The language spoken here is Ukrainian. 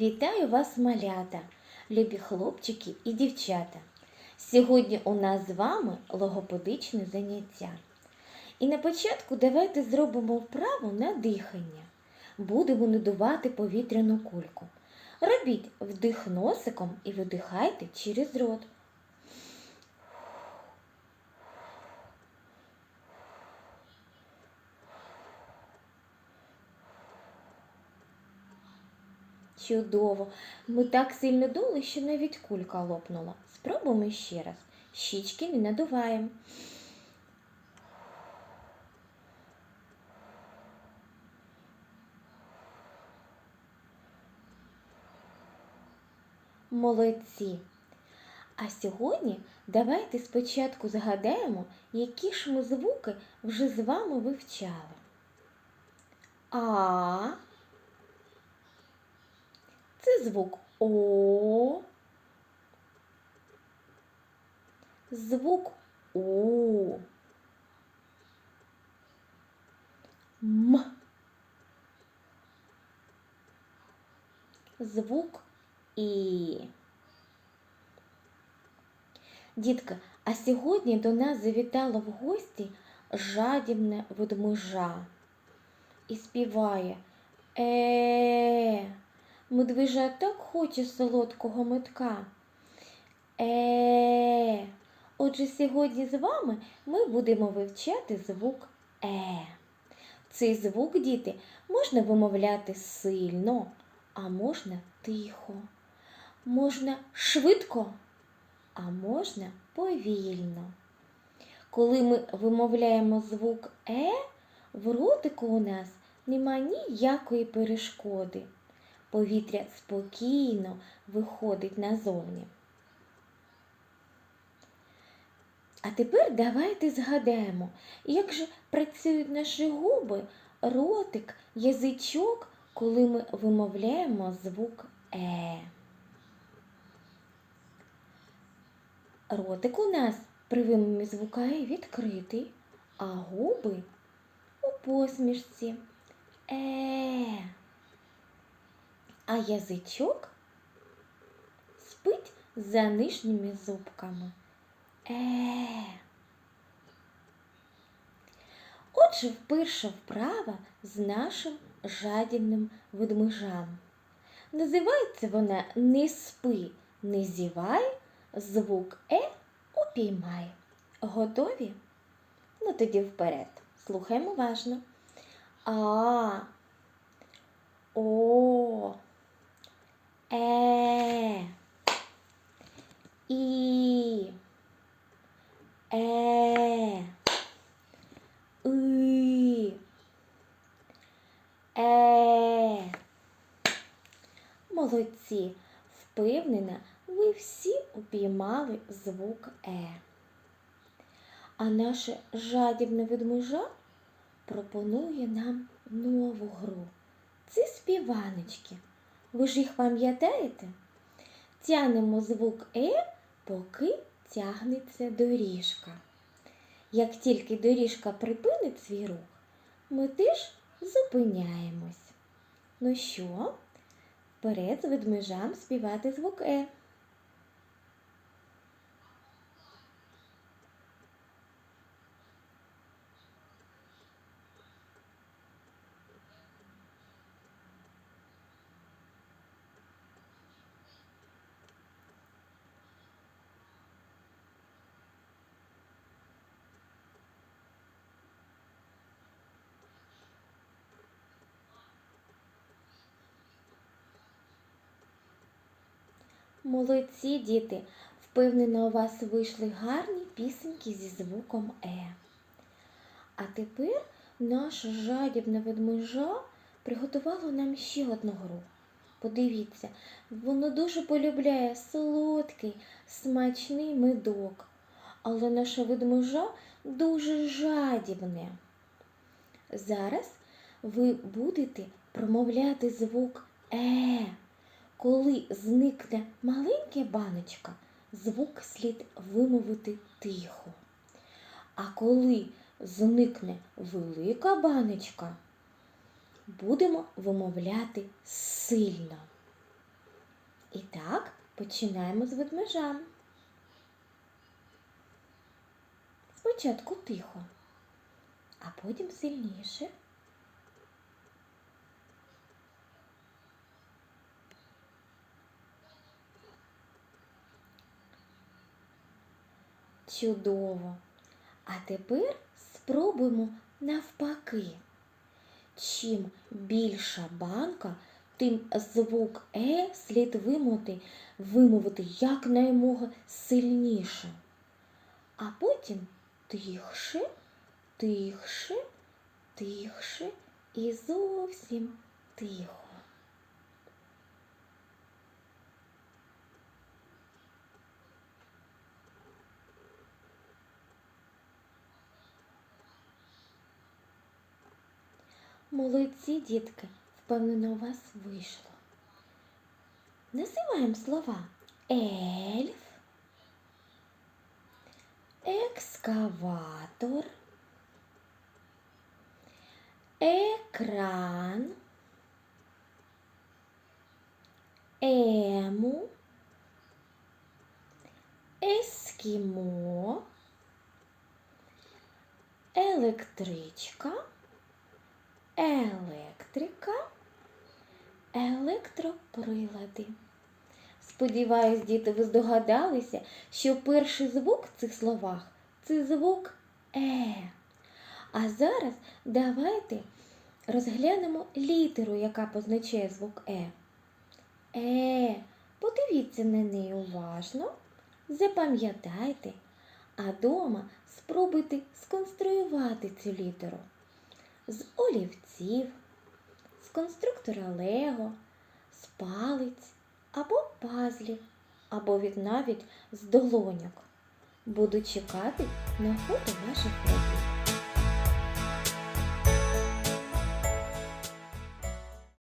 Вітаю вас, малята, любі хлопчики і дівчата. Сьогодні у нас з вами логопедичне заняття. І на початку давайте зробимо вправу на дихання. Будемо надувати повітряну кульку. Робіть вдих носиком і видихайте через рот. Чудово. Ми так сильно дули, що навіть кулька лопнула. Спробуємо ще раз. Щічки не надуваємо. Молодці. А сьогодні давайте спочатку згадаємо, які ж ми звуки вже з вами вивчали. А. Це звук О. Звук У. М. Звук І. Дітка, а сьогодні до нас завітало в гості жадібне ведмежа і співає Е. Медвежа так хоче солодкого метка. Е. Отже, сьогодні з вами ми будемо вивчати звук Е. Цей звук, діти, можна вимовляти сильно, а можна тихо, можна швидко, а можна повільно. Коли ми вимовляємо звук Е, в ротику у нас нема ніякої перешкоди повітря спокійно виходить назовні. А тепер давайте згадаємо, як же працюють наші губи, ротик, язичок, коли ми вимовляємо звук Е. Ротик у нас при вимові звука Е відкритий, а губи у посмішці. Е а язичок спить за нижніми зубками. Е. Отже, вперше вправа з нашим жадібним ведмежам. Називається вона не спи, не зівай, звук Е упіймай. Готові? Ну тоді вперед. Слухаємо уважно. А. О. Е. І. Е. И. Е. Молодці. Впевнена, ви всі упіймали звук Е. А наше жадібне ведмежа пропонує нам нову гру. Це співаночки. Ви ж їх пам'ятаєте? Тянемо звук Е, поки тягнеться доріжка. Як тільки доріжка припинить свій рух, ми теж зупиняємось. Ну що, вперед з ведмежам співати звук Е. Молодці діти, впевнено, у вас вийшли гарні пісеньки зі звуком Е. А тепер наша жадібна ведмежа приготувала нам ще одну гру. Подивіться, воно дуже полюбляє солодкий, смачний медок, але наша ведмежа дуже жадібне. Зараз ви будете промовляти звук Е. Коли зникне маленька баночка, звук слід вимовити тихо. А коли зникне велика баночка, будемо вимовляти сильно. І так, починаємо з ведмежа. Спочатку тихо, а потім сильніше. Чудово. А тепер спробуємо навпаки. Чим більша банка, тим звук Е слід вимовити, вимовити якнаймога сильніше. А потім тихше, тихше, тихше і зовсім тихо. Молодці, дітки, впевнено, у вас вийшло. Називаємо слова. Ельф, екскаватор, екран, ему, ескімо, електричка електрика, електроприлади. Сподіваюсь, діти, ви здогадалися, що перший звук в цих словах це звук Е. А зараз давайте розглянемо літеру, яка позначає звук Е. Е. Подивіться на неї уважно, запам'ятайте, а дома спробуйте сконструювати цю літеру з олівців, з конструктора Лего, з палиць або пазлів, або від навіть з долоньок. Буду чекати на фото ваших робіт.